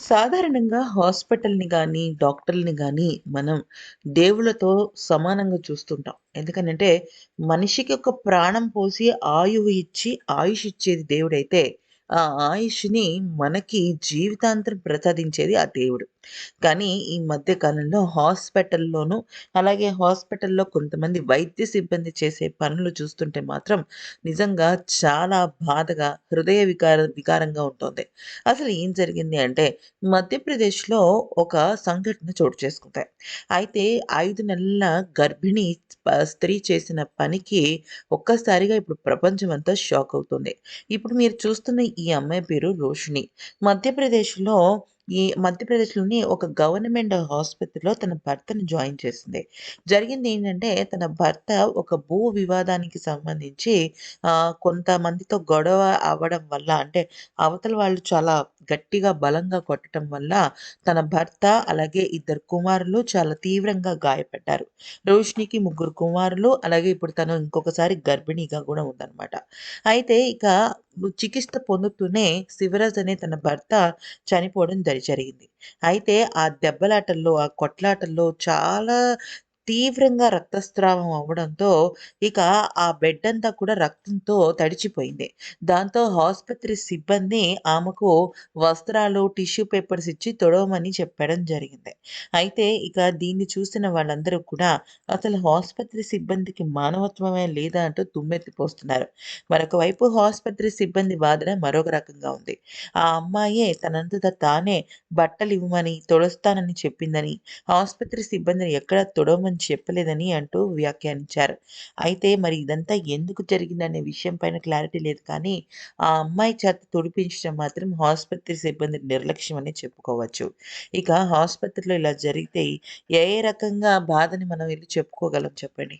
సాధారణంగా హాస్పిటల్‌ని కానీ డాక్టర్ని కానీ మనం దేవుళ్ళతో సమానంగా చూస్తుంటాం. ఎందుకనంటే మనిషికి ఒక ప్రాణం పోసి ఆయువు ఇచ్చి ఆయుష్ ఇచ్చేది దేవుడైతే, ఆ ఆయుష్‌ని మనకి జీవితాంతం ప్రసాదించేది ఆ దేవుడు. కానీ ఈ మధ్య కాలంలో హాస్పిటల్‌లోనూ, అలాగే హాస్పిటల్‌లో కొంతమంది వైద్య సిబ్బంది చేసే పనులు చూస్తుంటే మాత్రం నిజంగా చాలా బాధగా, హృదయ వికార వికారంగా ఉంటుంది అసలు ఏం జరిగింది అంటే మధ్యప్రదేశ్‌లో ఒక సంఘటన చోటు చేసుకుంటాయి అయితే ఐదు నెలల గర్భిణీ స్త్రీ చేసిన పనికి ఒక్కసారిగా ఇప్పుడు ప్రపంచమంతా షాక్ అవుతుంది. ఇప్పుడు మీరు చూస్తున్న ఈ అమ్మాయి పేరు రోషిని. మధ్యప్రదేశ్‌లో ఈ మధ్యప్రదేశ్‌లోని ఒక గవర్నమెంట్ ఆసుపత్రిలో తన భర్తను జాయిన్ చేసింది. జరిగింది ఏంటంటే తన భర్త ఒక భూ వివాదానికి సంబంధించి కొంతమందితో గొడవ అవ్వడం వల్ల అంటే అవతల వాళ్ళు చాలా గట్టిగా, బలంగా కొట్టటం వల్ల తన భర్త, అలాగే ఇద్దరు కుమారులు చాలా తీవ్రంగా గాయపడ్డారు. రోషినికి ముగ్గురు కుమారులు, అలాగే ఇప్పుడు తను ఇంకొకసారి గర్భిణిగా కూడా ఉందన్నమాట అయితే ఇక చికిత్స పొందుతూనే శివరాజ్ అనే తన భర్త చనిపోవడం జరిగింది జరిగింది. అయితే ఆ దెబ్బలాటల్లో, ఆ కొట్లాటల్లో చాలా తీవ్రంగా రక్తస్రావం అవ్వడంతో ఇక ఆ బెడ్డంతా కూడా రక్తంతో తడిచిపోయింది. దాంతో ఆసుపత్రి సిబ్బంది ఆమెకు వస్త్రాలు, టిష్యూ పేపర్స్ ఇచ్చి తొడవమని చెప్పడం జరిగింది. అయితే ఇక దీన్ని చూసిన వాళ్ళందరూ కూడా అసలు ఆసుపత్రి సిబ్బందికి మానవత్వమే లేదా అంటూ తుమ్మెత్తిపోస్తున్నారు మరొక వైపు ఆసుపత్రి సిబ్బంది వాదన మరొక రకంగా ఉంది. ఆ అమ్మాయే తనంతట తానే బట్టలు ఇవ్వమని తొడుస్తానని చెప్పిందని, ఆసుపత్రి సిబ్బందిని ఎక్కడ తొడవమని చెప్పలేదని అంటూ వ్యాఖ్యానించారు. అయితే మరి ఇదంతా ఎందుకు జరిగిందనే విషయం పైన క్లారిటీ లేదు కానీ, ఆ అమ్మాయి చేత తుడిపించడం మాత్రం ఆసుపత్రి సిబ్బంది నిర్లక్ష్యం అని చెప్పుకోవచ్చు. ఇక ఆసుపత్రిలో ఇలా జరిగితే ఏ రకంగా బాధని మనం వెళ్ళి చెప్పుకోగలం చెప్పండి?